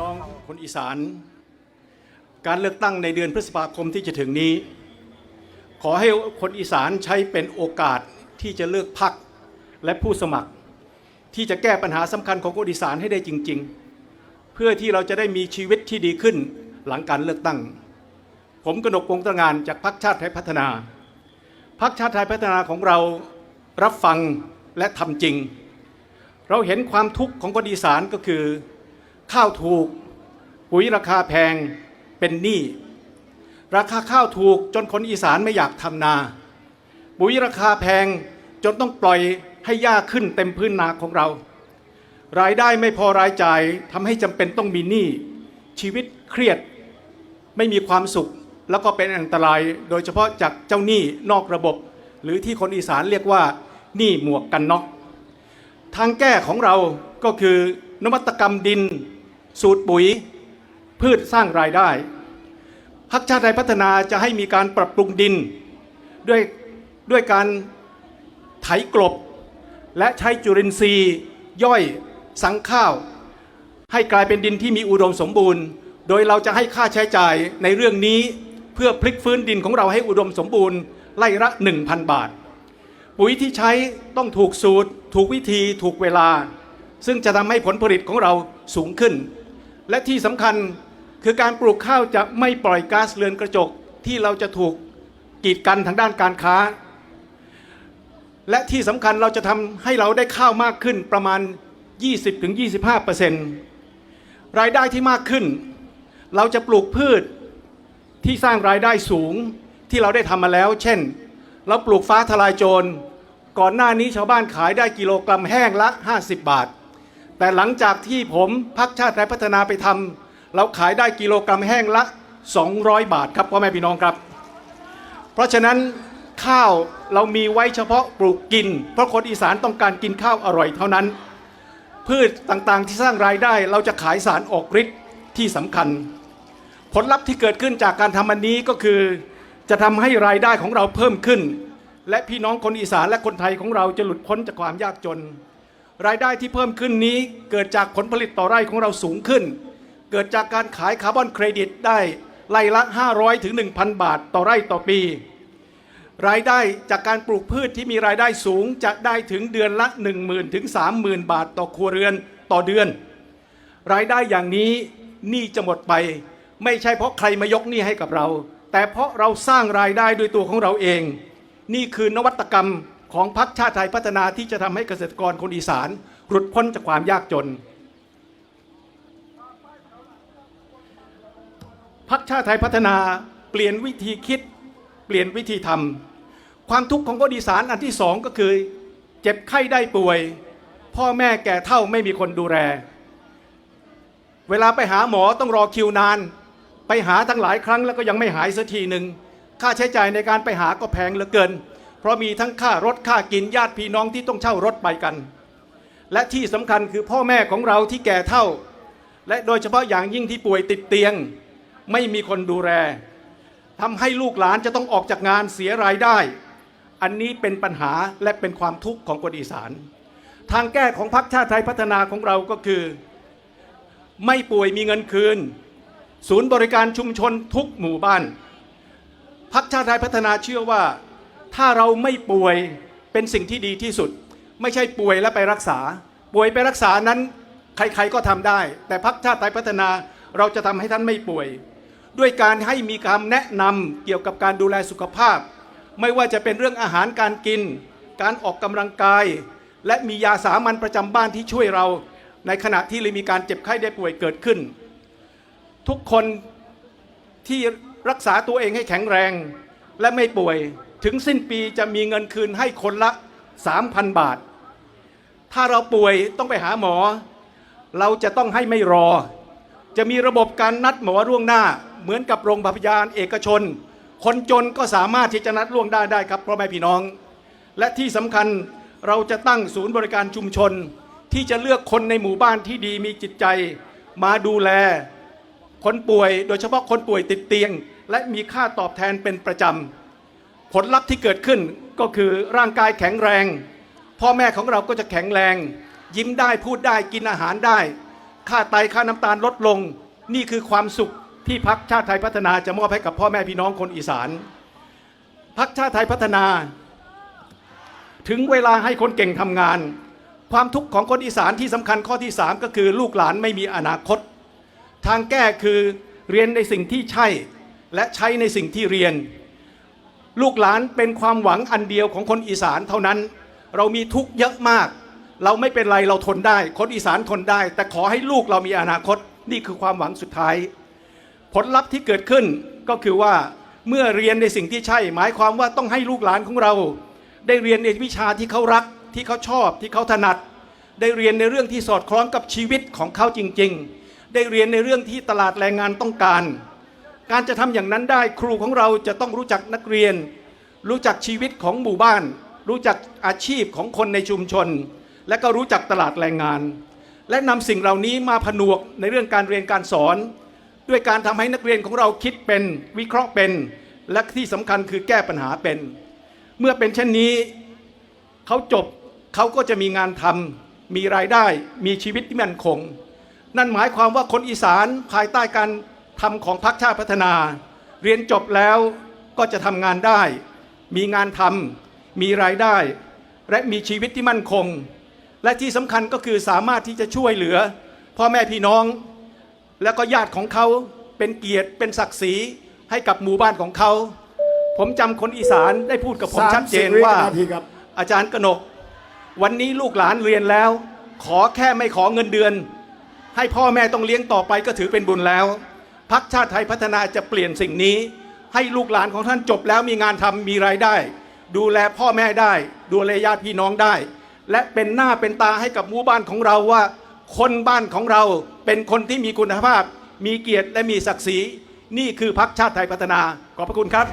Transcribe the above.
น้องคนอีสาน การเลือกตั้งในเดือนพฤษภาคมที่จะถึงนี้ ขอให้คนอีสานใช้เป็นโอกาสที่จะเลือกพรรคและผู้สมัคร ที่จะแก้ปัญหาสำคัญของคนอีสานให้ได้จริง ๆ เพื่อที่เราจะได้มีชีวิตที่ดีขึ้นหลังการเลือกตั้ง ผมกนกวงตระงานจากพรรคชาติไทยพัฒนาพรรคชาติไทยพัฒนาของเรารับฟังและทำจริง เราเห็นความทุกข์ของคนอีสานก็คือ ข้าวถูก ปุ๋ยราคาแพงเป็นหนี้ราคาข้าวถูกจนคนอีสานไม่อยากทำนา ปุ๋ยราคาแพงจนต้องปล่อยให้หญ้าขึ้นเต็มพื้นนาของเรา รายได้ไม่พอรายจ่ายทำให้จำเป็นต้องมีหนี้ชีวิตเครียดไม่มีความสุข แล้วก็เป็นอันตรายโดยเฉพาะจากเจ้าหนี้นอกระบบ หรือที่คนอีสานเรียกว่าหนี้หมวกกันน็อกทางแก้ของเราก็คือนวัตกรรมดิน สูตรปุ๋ย พืชสร้างรายได้พักชาติไทยพัฒนาจะให้มีการปรับปรุงดิน ด้วยด้วยการไถกลบ และใช้จุลินทรีย์ ย่อยสังข้าว ให้กลายเป็นดินที่มีอุดมสมบูรณ์ โดยเราจะให้ค่าใช้จ่ายในเรื่องนี้เพื่อพลิกฟื้นดินของเราให้อุดมสมบูรณ์ไล่ละ 1,000 บาท ปุ๋ยที่ใช้ต้องถูกสูตร ถูกวิธีถูกเวลา ซึ่งจะทำให้ผลผลิตของเราสูงขึ้น และที่สำคัญคือการปลูกข้าวจะไม่ปล่อยก๊าซเรือนกระจกที่เราจะถูกกีดกันทางด้านการค้า และที่สำคัญเราจะทำให้เราได้ข้าวมากขึ้นประมาณ 20-25%รายได้ที่มากขึ้น เราจะปลูกพืชที่สร้างรายได้สูงที่เราได้ทำมาแล้ว เช่น เราปลูกฟ้าทลายโจร ก่อนหน้านี้ชาวบ้านขายได้กิโลกรัมแห้งละ 50 บาท แต่หลังจากที่ผมพักชาติไทยพัฒนาไปทำเราขายได้กิโลกรัมแห้งละ 200 บาทครับพ่อแม่พี่น้องครับ เพราะฉะนั้นข้าวเรามีไว้เฉพาะปลูกกิน เพราะคนอีสานต้องการกินข้าวอร่อยเท่านั้น พืชต่างๆที่สร้างรายได้เราจะขายสารออกฤทธิ์ที่สำคัญ ผลลัพธ์ที่เกิดขึ้นจากการทำอันนี้ก็คือ จะทำให้รายได้ของเราเพิ่มขึ้น และพี่น้องคนอีสานและคนไทยของเราจะหลุดพ้นจากความยากจน รายได้ที่เพิ่มขึ้นนี้เกิดจากผลผลิตต่อไร่ของเราสูงขึ้น เกิดจากการขายคาร์บอนเครดิตได้ไร่ละ 500ถึง1,000 บาทต่อไร่ต่อปี รายได้จากการปลูกพืชที่มีรายได้สูงจะได้ถึงเดือนละ 10,000ถึง30,000 บาทต่อครัวเรือนต่อเดือน รายได้อย่างนี้หนี้จะหมดไป ไม่ใช่เพราะใครมายกหนี้ให้กับเรา แต่เพราะเราสร้างรายได้ด้วยตัวของเราเอง นี่คือนวัตกรรม ของพรรคชาติไทยพัฒนาที่จะทำให้เกษตรกรคนอีสาน หลุดพ้นจากความยากจนพรรคชาติไทยพัฒนาเปลี่ยนวิธีคิด เปลี่ยนวิธีทำความทุกข์ของคนอีสานอันที่สองก็คือ เจ็บไข้ได้ป่วย พ่อแม่แก่เท่าไม่มีคนดูแล เวลาไปหาหมอต้องรอคิวนาน ไปหาทั้งหลายครั้งแล้วก็ยังไม่หายสักทีหนึ่งค่าใช้จ่ายในการไปหาก็แพงเหลือเกิน เพราะมีทั้งค่ารถค่ากินญาติพี่น้องที่ต้องเช่ารถไปกัน และที่สำคัญคือพ่อแม่ของเราที่แก่เท่า และโดยเฉพาะอย่างยิ่งที่ป่วยติดเตียง ไม่มีคนดูแลทำให้ลูกหลานจะต้องออกจากงานเสียรายได้ อันนี้เป็นปัญหาและเป็นความทุกข์ของคนอีสาน ทางแก้ของพรรคชาติไทยพัฒนาของเราก็คือ ไม่ป่วยมีเงินคืน ศูนย์บริการชุมชนทุกหมู่บ้านพักชาติไทยพัฒนาเชื่อว่า ถ้าเราไม่ป่วยเป็นสิ่งที่ดีที่สุด ไม่ใช่ป่วยแล้วไปรักษา ป่วยไปรักษานั้นใครๆก็ทำได้ แต่พักชาติไทยพัฒนาเราจะทำให้ท่านไม่ป่วย ด้วยการให้มีคำแนะนำเกี่ยวกับการดูแลสุขภาพ ไม่ว่าจะเป็นเรื่องอาหารการกิน การออกกำลังกาย และมียาสามัญประจำบ้านที่ช่วยเรา ในขณะที่เลยมีการเจ็บไข้ได้ป่วยเกิดขึ้น ทุกคนที่รักษาตัวเองให้แข็งแรงและไม่ป่วย ถึงสิ้นปีจะมีเงินคืนให้คนละ 3,000 บาท ถ้าเราป่วยต้องไปหาหมอ เราจะต้องให้ไม่รอ จะมีระบบการนัดหมอล่วงหน้า เหมือนกับโรงพยาบาลเอกชน คนจนก็สามารถที่จะนัดล่วงได้ได้ครับพ่อแม่พี่น้อง และที่สำคัญเราจะตั้งศูนย์บริการชุมชน ที่จะเลือกคนในหมู่บ้านที่ดีมีจิตใจ มาดูแล คนป่วยโดยเฉพาะคนป่วยติดเตียง และมีค่าตอบแทนเป็นประจำ ผลลัพธ์ที่เกิดขึ้นก็คือร่างกายแข็งแรง พ่อแม่ของเราก็จะแข็งแรง ยิ้มได้พูดได้กินอาหารได้ ค่าไตค่าน้ำตาลลดลง นี่คือความสุขที่พักชาติไทยพัฒนาจะมอบให้กับพ่อแม่พี่น้องคนอีสานพักชาติไทยพัฒนา ถึงเวลาให้คนเก่งทำงาน ความทุกข์ของคนอีสานที่สำคัญข้อที่ 3 ก็คือลูกหลานไม่มีอนาคต ทางแก้คือเรียนในสิ่งที่ใช่ และใช้ในสิ่งที่เรียน ลูกหลานเป็นความหวังอันเดียวของคนอีสานเท่านั้น เรามีทุกข์เยอะมาก เราไม่เป็นไรเราทนได้ คนอีสานทนได้ แต่ขอให้ลูกเรามีอนาคตนี่คือความหวังสุดท้าย ผลลัพธ์ที่เกิดขึ้นก็คือว่าเมื่อเรียนในสิ่งที่ใช่ หมายความว่าต้องให้ลูกหลานของเรา ได้เรียนในวิชาที่เขารัก ที่เขาชอบที่เขาถนัด ได้เรียนในเรื่องที่สอดคล้องกับชีวิตของเขาจริง ๆ ได้เรียนในเรื่องที่ตลาดแรงงานต้องการ การจะทำอย่างนั้นได้ครูของเราจะต้องรู้จักนักเรียน รู้จักชีวิตของหมู่บ้าน รู้จักอาชีพของคนในชุมชน และก็รู้จักตลาดแรงงาน และนำสิ่งเหล่านี้มาผนวกในเรื่องการเรียนการสอน ด้วยการทำให้นักเรียนของเราคิดเป็นวิเคราะห์เป็น และที่สำคัญคือแก้ปัญหาเป็น เมื่อเป็นเช่นนี้เขาจบเขาก็จะมีงานทำมีรายได้มีชีวิตที่มั่นคง นั่นหมายความว่าคนอีสานภายใต้การ ทำของพรรคชาติพัฒนา เรียนจบแล้วก็จะทำงานได้ มีงานทำมีรายได้ และมีชีวิตที่มั่นคง และที่สำคัญก็คือสามารถที่จะช่วยเหลือ พ่อแม่พี่น้อง แล้วก็ญาติของเขาเป็นเกียรติเป็นศักดิ์ศรีให้กับหมู่บ้านของเขา ผมจำคนอีสานได้พูดกับผมชัดเจนว่า30วินาทีครับอาจารย์กนก วันนี้ลูกหลานเรียนแล้ว ขอแค่ไม่ขอเงินเดือน ให้พ่อแม่ต้องเลี้ยงต่อไปก็ถือเป็นบุญแล้ว พักชาติไทยพัฒนาจะเปลี่ยนสิ่งนี้ ให้ลูกหลานของท่านจบแล้วมีงานทำมีรายได้ ดูแลพ่อแม่ได้ ดูแลญาติพี่น้องได้ และเป็นหน้าเป็นตาให้กับหมู่บ้านของเราว่า คนบ้านของเราเป็นคนที่มีคุณภาพ มีเกียรติและมีศักดิ์ศรีนี่คือพักชาติไทยพัฒนาขอบพระคุณครับ